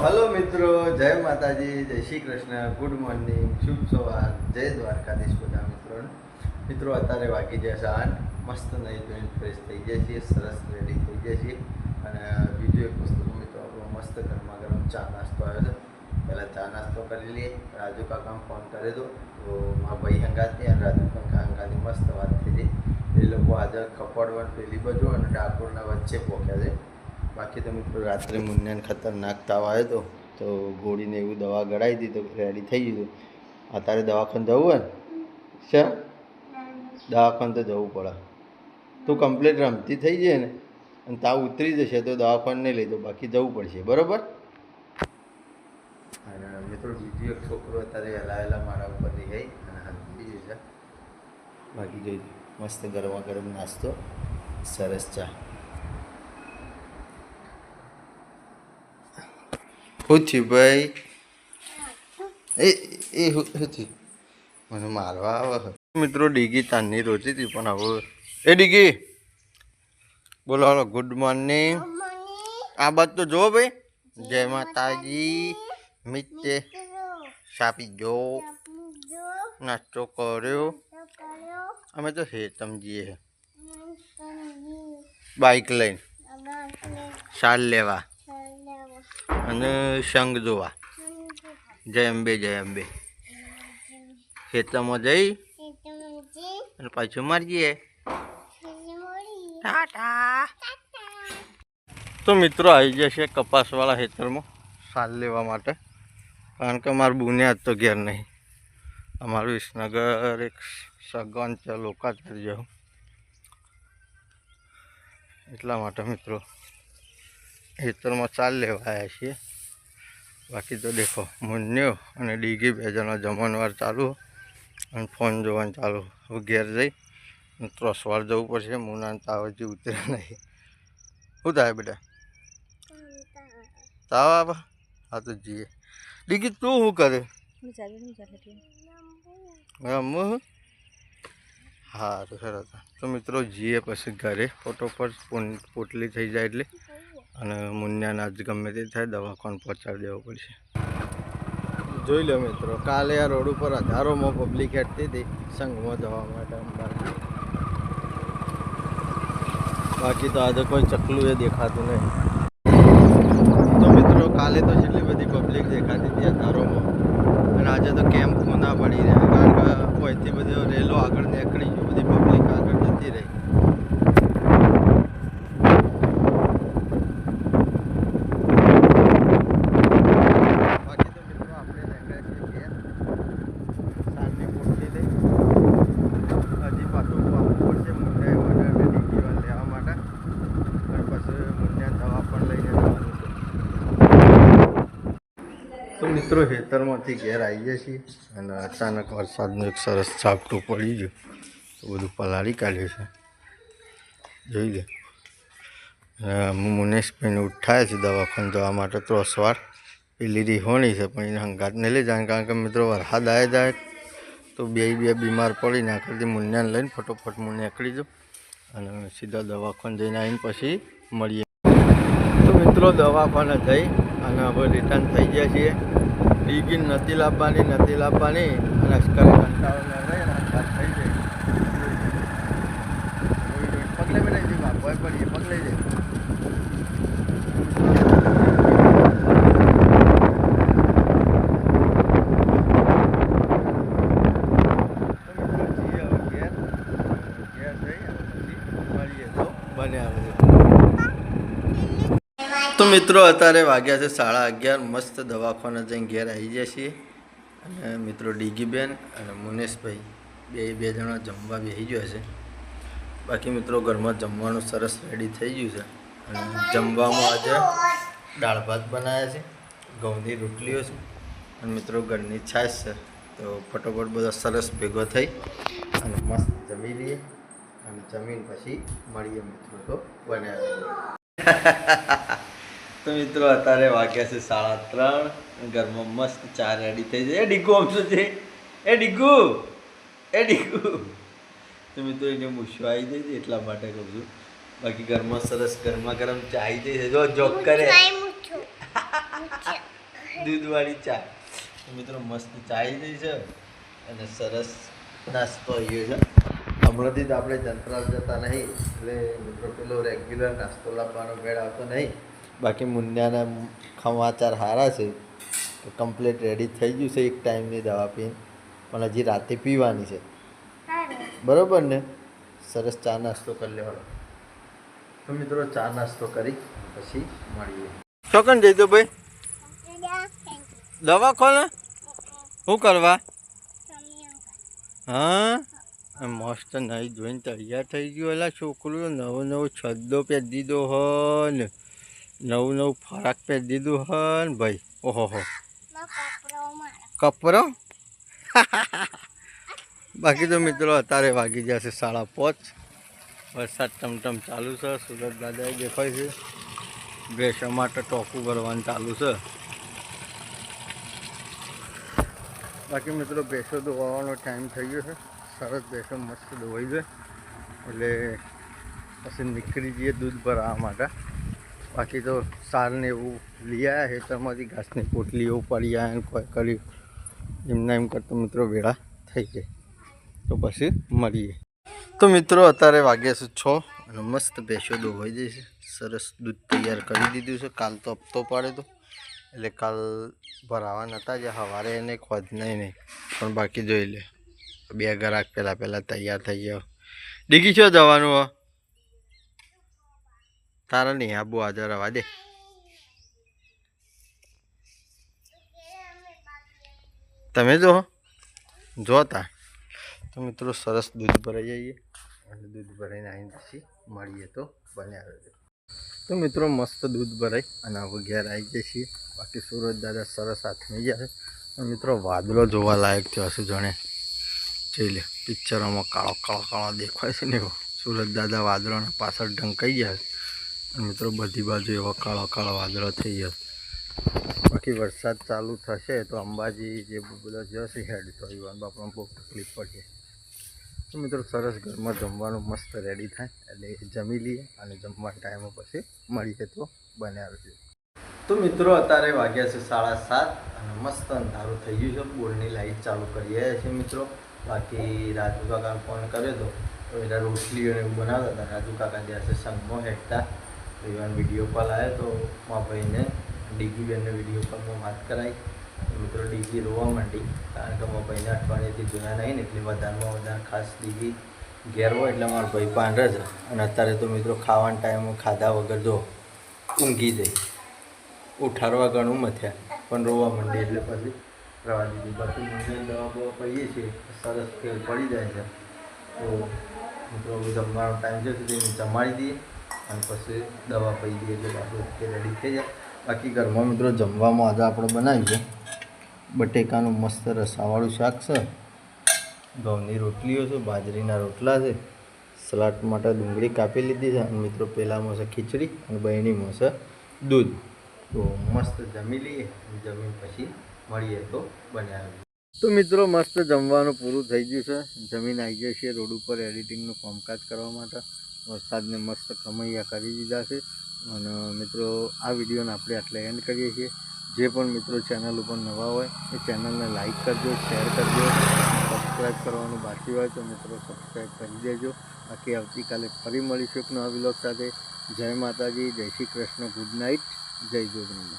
Hello મિત્રો, જય માતાજી, જય શ્રી કૃષ્ણ, ગુડ મોર્નિંગ, શુભ સવાર, જય દ્વારકાધીશ બધા મિત્રોને. મિત્રો, અત્યારે વાગી જશે આઠ, મસ્ત નહીં ધોઈને ફ્રેશ થઈ જાય છીએ, સરસ રેડી થઈ જાય છીએ. અને બીજું એક વસ્તુ મિત્રો, આપણો મસ્ત ગરમા ગરમ ચા નાસ્તો આવ્યો છે. પહેલાં ચા નાસ્તો કરી લઈએ, રાજુ કાકાને ફોન કરી દો તો મારા ભાઈ હંગાતી અને રાજુ કાકા હંગાતી મસ્ત વાત થઈ હતી એ લોકો આજે કપડવન પેલી બાજુ અને ડાકોરના વચ્ચે પહોંચ્યા છે. બાકી તો મિત્રો રાત્રે મુન્યાને ખતરનાક તાવ આવ્યો હતો તો ગોળીને એવું દવા ગળાવી દીધી તો રેડી થઈ ગયું અત્યારે દવાખાને જવું હોય ને? છે દવાખાને તો જવું પડે. તું કમ્પ્લીટ રમતી થઈ જાય ને અને તાવ ઉતરી જશે તો દવાખાને નહીં લઈ તો બાકી જવું પડશે બરાબર? અને મિત્રો બીજો એક છોકરો અત્યારે વહેલા વહેલા મારા ઉપરથી ગઈ અને હાથી જશે બાકી જોઈ મસ્ત ગરમા ગરમ નાસ્તો સરસ ચા. શું થયું ભાઈ? એ એ શું થયું મને મારવા આવે મિત્રો ડીગી તાનની રોતી હતી પણ હવે એ ડીગી! બોલો હાલો ગુડ મોર્નિંગ આ બાદ તો જો ભાઈ. જય માતાજી. મિત્તે સાપી જો. નાસ્તો કર્યો. અમે તો હે સમજીએ બાઇક લઈને. શાલ લેવા. અને સંગ જોવા. જય અંબે જય અંબે. ખેતરમાં જઈ અને પાછું મારીએ. ટાટા. તો મિત્રો આવી જશે કપાસવાળા ખેતરમાં સાલ લેવા માટે. કારણ કે મારું બુનિયાદ તો ઘેર નહીં. અમારું વિસનગર એક સગન છે લોકાચાર જેવું એટલા માટે મિત્રો ખેતરમાં ચાલ લેવા આવ્યા છીએ. બાકી તો દેખો મુન્યો અને ડીગી બે જણા જમણવાર ચાલુ અને ફોન જોવાનું ચાલુ. ઘેર જઈ ત્રસવાર જવું પડશે મુના તાવ હજી ઉતરે નહીં. શું થાય બેટા? તાવ આવે? હા તો જઈએ. ડીગી તું શું કરે? રમવું હા તો? સરસ તો મિત્રો જઈએ પછી ઘરે. ફોટો પર પોટલી થઈ જાય એટલે. અને મુન્યાને આજ ગમે તે થાય, દવાખાને પહોંચાડી દેવો પડશે. જોઈ લો મિત્રો, કાલે આ રોડ ઉપર હજારોમાં પબ્લિક હેઠતી હતી, સંઘમાં જવા માટે અંબાજી. બાકી તો આજે કોઈ ચકલું એ દેખાતું નહીં. તો મિત્રો, કાલે તો જેટલી બધી પબ્લિક દેખાતી હતી હજારોમાં, અને આજે તો કેમ્પ ના પડી રહ્યા કારણ કે અહીંથી બધો રેલો આગળ નીકળી ગયો બધી પબ્લિક આગળ જતી રહી બાકી તો મિત્રો આપણે નીકળ્યા છીએ ઘેર સાંજની પોટલી લઈ હજી પાછું આવવું પડશે મુંડિયા માટે અને ડીગીવાલ લેવા માટે અને પછી મુંડિયા દવા પણ લઈને જવાનું છે તો મિત્રો, ખેતરમાંથી ઘેર આવીએ છીએ અને અચાનક વરસાદનું એક સરસ ઝાપટું પડી ગયું. તો બધું પલાળી કાઢ્યું છે. જોઈ લે. મુનેશભાઈને ઉઠાય છે દવાખાને જવા માટે ત્રોસવાર પેલી રીહોણી છે, પણ એને હંગાતને લઈ જાય કારણ કે મિત્રો વરસાદ આવે જાય તો બે બે બીમાર પડી નાખી મુન્યાને લઈને ફટોફટ હું નીકળી જાઉં. અને સીધા દવાખાને જઈને આવીને પછી મળીએ. મિત્રો દવાખાને જઈ અને હવે રિટર્ન થઈ ગયા છીએ. ડીગી નથી લાવવાની નથી લાવવાની અને અસ્કરે કંટાળો થઈ જાય પગલે બનાવી દઈએ ભય પડીએ પગલે જાય તો મિત્રો અત્યારે વાગ્યા છે સાડા અગિયાર. મસ્ત દવાખાના જઈને ઘેર આવી જાય છીએ. અને મિત્રો ડીગીબેન અને મુનેશભાઈ બે બે જણા જમવા બેસી ગયા છે. બાકી મિત્રો ઘરમાં જમવાનું સરસ રેડી થઈ ગયું છે. અને જમવામાં આજે દાળ ભાત બનાવ્યા છે, ઘઉંની રોટલીઓ છે. અને મિત્રો ઘરની છાશ છે. તો ફટોફટ બધો સરસ ભેગો થઈ અને મસ્ત જમી લઈએ. અને જમીન પછી મળીએ મિત્રો તો. બનાવ્યા તો મિત્રો અત્યારે વાગ્યા છે સાડા ત્રણ. ઘરમાં મસ્ત ચા રેડી થઈ જાય. એ ડીગુ આમ શું છે એ ડીગુ! એ ડીગુ! તો મિત્રો એને મૂછો આવી જાય છે એટલા માટે કહું છું. બાકી ઘરમાં સરસ ગરમા ગરમ ચા આવી જાય છે જો જોક કરે. દૂધવાળી ચા. તો મિત્રો મસ્ત ચા આવી જાય છે અને સરસ નાસ્તો ગયો છે. હમણાંથી જ આપણે જંતરાલ જતા નહીં. એટલે મિત્રો પેલો રેગ્યુલર નાસ્તો લાવવાનો ભેળ આવતો નહીં. બાકી મુન્યાના સમાચાર સારા છે. તો કમ્પ્લીટ રેડી થઈ ગયું છે એક ટાઈમની દવા પીને. પણ હજી રાતે પીવાની છે. બરાબર ને? સરસ ચા નાસ્તો કરી લેવાનો તો મિત્રો ચા નાસ્તો કરી પછી મળીએ. ચોકન દો ભાઈ દવા ખોલે શું કરવા? હા? મસ્ત નહીં જોઈને તૈયાર થઈ ગયું. એલા છોકરું, નવો નવો છદ્દો પહેરી દીધો હોય ને. નવું નવું ફરાક પહેરી દીધું હ ભાઈ. ઓહો હો. કપરો બાકી તો મિત્રો અત્યારે વાગી જશે સાડા પાંચ. વરસાદ ટમટમ ચાલુ છે. સુરત દાદાએ દેખાય છે. ભેંસો માટે ટોકું ભરવાનું ચાલુ છે. બાકી મિત્રો ભેસો ધોવાનો ટાઈમ થઈ ગયો છે. સરસ ભેસો મસ્ત ધોવાઈ જાય એટલે પછી નીકળી જઈએ દૂધ ભરાવા માટે. બાકી તો સારને એવું લઈ આવ્યા હેતરમાંથી ઘાસની પોટલીઓ પડી આવ્યા કોઈ કર્યું. એમના એમ કરતો મિત્રો વેળા થઈ જાય તો પછી મળીએ. તો મિત્રો અત્યારે વાગ્યા છે છ અને મસ્ત ભેંસો દોવાઈ જાય સરસ દૂધ તૈયાર કરી દીધું છે. કાલ તો હપ્તો પાડે તો. એટલે કાલ ભરાવા નહોતા જ, સવારે એને ખોદ નહીં નહીં પણ બાકી જોઈ લે. બે ઘરાક પહેલાં પહેલાં તૈયાર થઈ ગયો. ડીગી છો જવાનું તારા નહીં આબુ આજે રવા દે. તમે જો જોતા તો. મિત્રો, સરસ દૂધ ભરાઈ જઈએ. અને દૂધ ભરાઈને આવીને પછી મળીએ તો બન્યા રહેજો તો મિત્રો, મસ્ત દૂધ ભરાય અને હવે ઘેર આવી જઈએ બાકી સુરત દાદા સરસ હાથમી ગયા છે. મિત્રો, વાદળો જોવા લાયક થયો હશે જાણે. જોઈ લે પિક્ચરોમાં કાળો કાળો કાળો દેખાય છે ને સુરત દાદા વાદળોના પાછળ ઢંકાઈ ગયા મિત્રો, બધી બાજુ એવો કાળો કાળો વાદળો થઈ ગયો. બાકી વરસાદ ચાલુ થશે તો અંબાજી જે બધા જશે હેડ. તો યુવાન બાપામાં બહુ તકલીફ પડશે. તો મિત્રો, સરસ ઘરમાં જમવાનું મસ્ત રેડી થાય. એટલે જમી લઈએ અને જમવા ટાઈમે પછી મળીએ તો રહેજો તો મિત્રો, અત્યારે વાગ્યા છે સાડા સાત અને મસ્ત અંધારું થઈ ગયું છે. બોર્ડની લાઈટ ચાલુ કરી રહ્યા છે મિત્રો. બાકી રાજુ કાકા ફોન કર્યો હતો તો એના રોટલીઓ ને એવું બનાવતા હતા. રાજુ કાકા ત્યાં સંગમાં હેઠતા. એવાનો વીડિયો કોલ આવ્યો તો મારા ભાઈને ડીગી બેનને વીડિયો કોલમાં વાત કરાવી. મિત્રો ડીગી રોવા માંડી કારણ કે મારા ભાઈને અઠવાડિયાથી જોયા નહીં ને એટલે વધારેમાં વધારે ખાસ ડીગી ઘેર હોય એટલે મારો ભાઈ પાંડર છે અને અત્યારે તો મિત્રો ખાવાના ટાઈમે ખાધા વગર જો ઊંઘી જાય. ઉઠારવા ઘણું મથ્યા પણ રોવા માંડી એટલે પછી રવા દીધી. બાકી મને દવા બવા પીએ છીએ, સરસ ફેર પડી જાય છે. તો મિત્રો જમવાનો ટાઈમ છે એને જમાડી દઈએ. અને પછી દવા પી ગઈ એટલે ઓકે રેડી થઈ જાય બાકી ઘરમાં મિત્રો જમવામાં આજે આપણે બનાવીએ બટેકાનું મસ્ત રસાવાળું શાક છે. ઘઉંની રોટલીઓ છે, બાજરીના રોટલા છે. સલાડ માટે ડુંગળી કાપી લીધી છે અને મિત્રો પહેલાંમાં છે ખીચડી અને બહેણીમાં છે દૂધ. તો મસ્ત જમી લઈએ જમીન પછી મળીએ તો બન્યા તો મિત્રો મસ્ત જમવાનું પૂરું થઈ ગયું છે. જમીન આવી જાય છે રોડ ઉપર, એડિટિંગનું કામકાજ કરવા માટે. વરસાદને મસ્ત કમૈયા કરી દીધા છે. અને મિત્રો, આ વિડીયોને આપણે આટલે એન્ડ કરીએ છીએ. જે પણ મિત્રો ચેનલ ઉપર નવા હોય, એ ચેનલને લાઇક કરજો શેર કરજો સબસ્ક્રાઈબ કરવાનું બાકી હોય તો મિત્રો સબસ્ક્રાઈબ કરી દેજો. બાકી આવતીકાલે ફરી મળીશું એક નવા વિલોક સાથે. જય માતાજી, જય શ્રી કૃષ્ણ ગુડ નાઇટ જય જોગનંદન